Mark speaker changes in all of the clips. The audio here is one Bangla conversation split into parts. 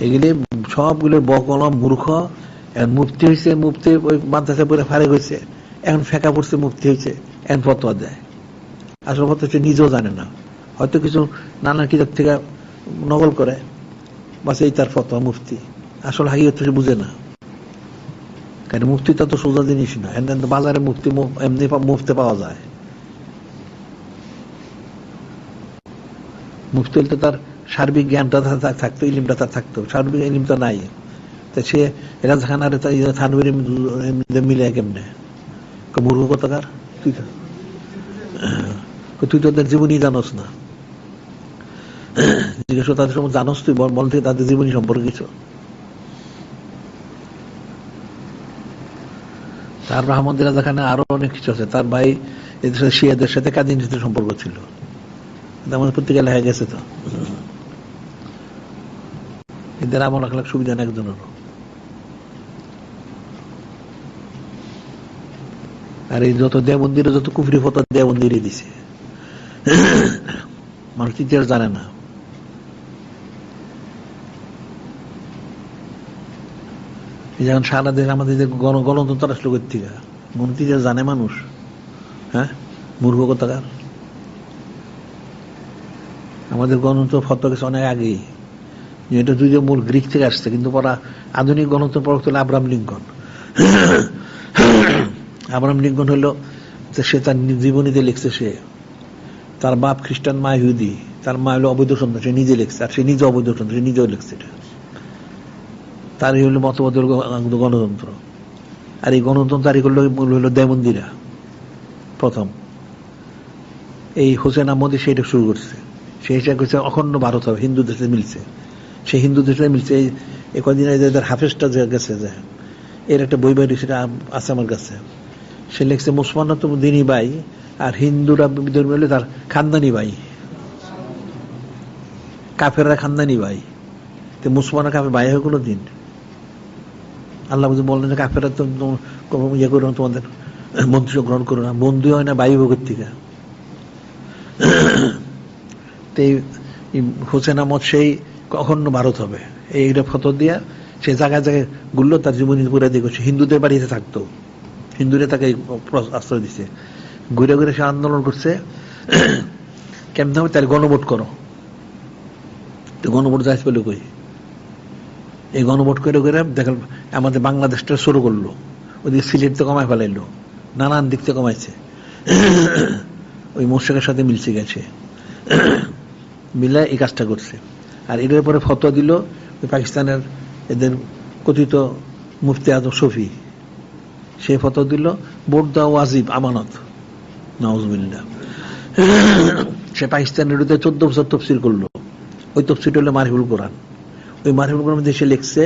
Speaker 1: এগুলি সবগুলো বকলম মূর্খ এখন মুফতি হয়েছে মুফতি ওই মাদ্রাসা পরে ফারে হয়েছে এখন ফেঁকা পড়ছে, মুফতি হয়েছে এখন ফতোয়া দেয়। আসল কথা হচ্ছে নিজেও জানে না। হয়তো কিছু নানা কিতাব থেকে নকল করে, বাস এই তার ফতোয়া, মুফতি। আসল হাইয়ত সে বুঝে না। কারণ মুফতিটা তো সোজা জিনিস না। এমনি বাজারে মুফতি এমনি মুফতে পাওয়া যায়। মুফতি তার সার্বিক জ্ঞানটা থাকতো, ইলিমটা তার থাকতো, সার্বিক ইলিমটা নাই। তা সে রাজা খান আর থানবির মিলে কেমনে? মূর্খ কথাকার? তুই তো তুই তো ওদের জীবনী জানোস না। জিজ্ঞেস তাদের সম্বন্ধে জানোস তুই? বল থেকে তাদের জীবনী সম্পর্কে কিছু। তার আহমদ রাজা খানে আরও অনেক কিছু আছে। তার ভাই এদের সাথে শিয়াদের সাথে কাজী সাথে সম্পর্ক ছিল। আমাদের পত্রিকা লেখা গেছে তো। এদের আমল রাখলে সুবিধা নেই একজনেরও আর এই যত দেব মন্দিরে যত কুফরি ফটো দেব মন্দিরে দিছে। মানুষ ইতিহাস জানে না? যেমন সারা দেশ আমাদের যে গণ গণতন্ত্র আসলো থেকে? মন্ত্রী যে জানে মানুষ? হ্যাঁ? মূর্খ কথাকার। আমাদের গণতন্ত্র ফটো গেছে অনেক আগেই। এটা দুই যে মূল গ্রিক থেকে আসছে, কিন্তু পরা আধুনিক গণতন্ত্র প্রবক্ত হলো আব্রাহাম লিঙ্কন। আব্রাহাম লিঙ্কন হলো সে তার জীবনীতে লিখছে সে। তার বাপ খ্রিস্টান, মা ইহুদি, তার মা হলো অবৈধ সন্তান, সে নিজে লিখছে, আর সে নিজে অবৈধ সন্তান, সে নিজেও লিখছে এটা। তারই হলো মতবাদ গণতন্ত্র। আর এই গণতন্ত্র তারই হলো মূল হলো দেমন্দিরা প্রথম। এই হোসেন আহমদ সেটা শুরু করছে। সে হিসাবে অখণ্ড ভারত হবে, হিন্দু দেশে মিলছে। সে হিন্দু দেশে মিলছে, এই কদিন এদের হাফেজটা যে গেছে যে, এর একটা বই বাইরে সেটা আছে আমার কাছে। সে লিখছে মুসলমানরা তো দিনী ভাই আর হিন্দুরা বিধর্মী হলে তার খানদানি ভাই। কাফেররা খানদানি ভাই। তো মুসলমানরা কাফের ভাই হয় কোনো দিন আল্লাহ বুঝে বললেন যে কাফেরা তো ইয়ে করো তোমাদের মন্ত্রী গ্রহণ করো না, বন্ধু হয় না বায়ু থেকে তো এই হোসেন আহমদ সেই অখণ্ড ভারত হবে। এইটা ফটো দিয়া সে জায়গায় জায়গায় গুললো তার জীবনী পুরে দিয়ে করছে হিন্দুদের বাড়িতে থাকতো। হিন্দুরা তাকে আশ্রয় দিছে। ঘুরে ঘুরে সে আন্দোলন করছে। কেমন হবে তার গণভোট করো। তো গণভোট যাইতে পেল কই? এই গণভোট করে করে দেখাল আমাদের বাংলাদেশটা শুরু করল। ওদিকে সিলেট তো কমায় ফেলাইলো। নানান দিক থেকে কমাইছে। ওই মোর্শেকের সাথে মিলছে গেছে। মিলে এই কাজটা করছে। আর এটার পরে ফতোয়া দিল পাকিস্তানের এদের কথিত মুফতি আজম শফি। সে ফতোয়া দিল, ভোট দেওয়া ওয়াজিব, আমানত। নওয়াজবিল্লা সে পাকিস্তানের বিরুদ্ধে চোদ্দ বছর তফসিল করল। ওই তফসিলটা হলো মারিফুল কোরআন। ওই মারিফুল কোরআন দেশে লিখছে,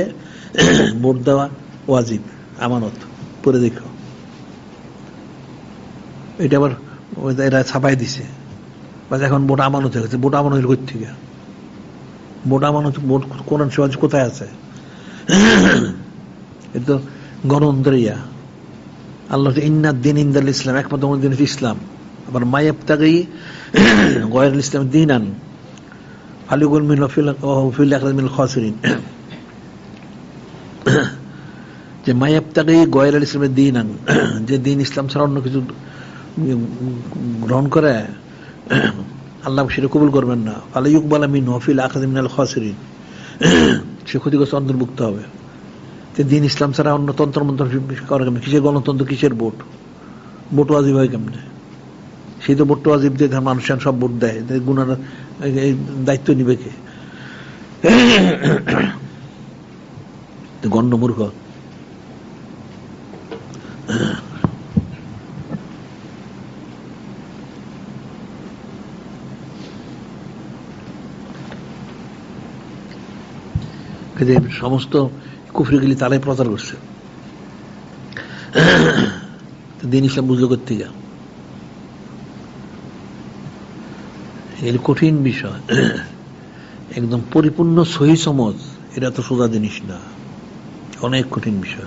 Speaker 1: ভোট দেওয়া ওয়াজিব, আমানত। পরে দেখো। এটা আবার এরা ছাপাই দিছে। বাস এখন ভোট আমানত হয়ে গেছে। ভোট আমানত কোথ থেকে ভোট মানুষ কোরআন সমাজ কোথায় আছে? এটা ইয়া আল্লাহ ইন্নাদ দিন ইন্দাল ইসলাম, একমাত্র দিন ইসলাম। আবার মায়াব তাকে গয়ের ইসলাম দিন আন ফালিগুল মিল ফিল মিল খাসিরিন। যে মায়াব তাকে গয়ের ইসলামের দিন আন যে দিন ইসলাম ছাড়া অন্য কিছু গ্রহণ করে আল্লাহ সেটা কবুল করবেন না। ফালে ইকবাল মিন হফিল আখাজ মিনাল খাসিরিন। সে ক্ষতিগ্রস্ত অন্তর্ভুক্ত হবে। যে দিন ইসলাম ছাড়া অন্য তন্ত্র মন্ত্র করা কেমন? কিসের গণতন্ত্র, কিসের ভোট? ভোট ওয়াজিব হয় কেমনে? সেই তো ভোট ওয়াজিব দিয়ে মানুষ সব ভোট দেয়। গুণার দায়িত্ব নিবে কে? তো যে সমস্ত কুফরিগুলি তারাই প্রচার করছে। দিন ইসলাম বুঝলো করতে যা। এর কঠিন বিষয়, একদম পরিপূর্ণ সহি সমাজ, এটা তো সোজা জিনিস না। অনেক কঠিন বিষয়।